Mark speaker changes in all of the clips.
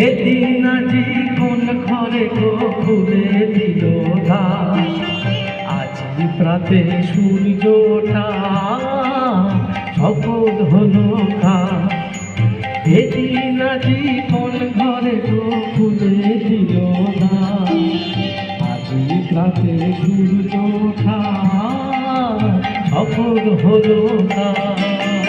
Speaker 1: এদিন আজি কোন ঘরে গো খুলে দিল আজি প্রাতে সূর্য এদিন আজি কোন ঘরে খুলে দিল দ্বার আজি হলো কার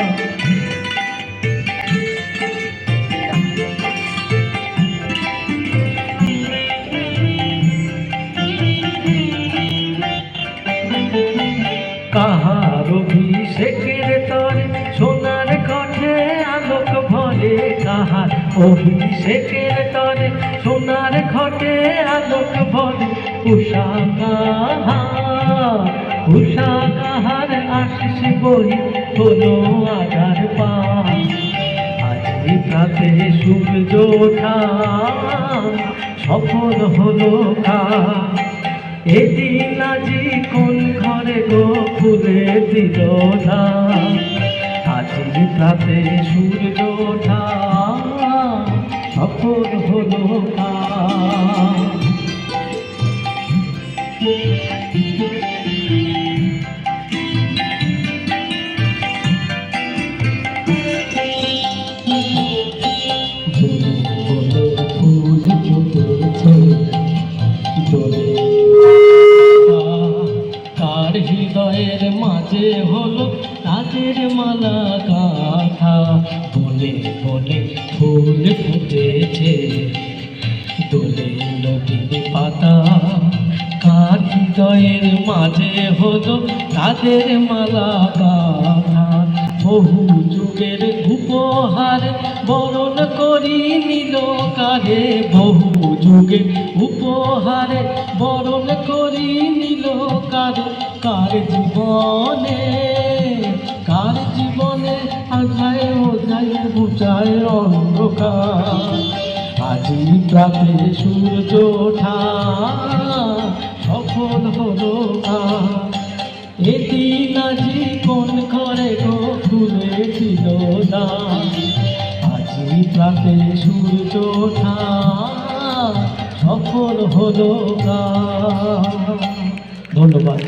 Speaker 1: অভিষেকের তরে, সোনার ঘটে আলোক ভরে। উষা কাহার উষা কাহার আশিস বই হলো আধার পা আজকে প্রাতে সূর্য ওঠা, সফল হলো কা এদিন আজি কোন ঘরে গো ফুলে দিল না আজি প্রাতে সূর্য ওঠা সফল হলো কা বলে ফুল ফুটেছে জলে কার হৃদয়ের মাঝে হলো তাদের মালা গাথা? বলে বলে ফুল ফুটেছে হৃদয়ের মাঝে হলো তাদের মালা গাথা। বহু যুগের উপহার বরণ করি নিল কারে বহু যুগের উপহারে বরণ করি নিল কারে কার জীবনে কার জীবনে আধায় ওধায় বুঝায় অন্ধকার? আজি প্রাতে সূর্য ওঠা সফল হলো এটি আজি কোন করে গো খুলে না? আজি প্রাতে সূর্য ওঠা সফল হলো ধন্যবাদ।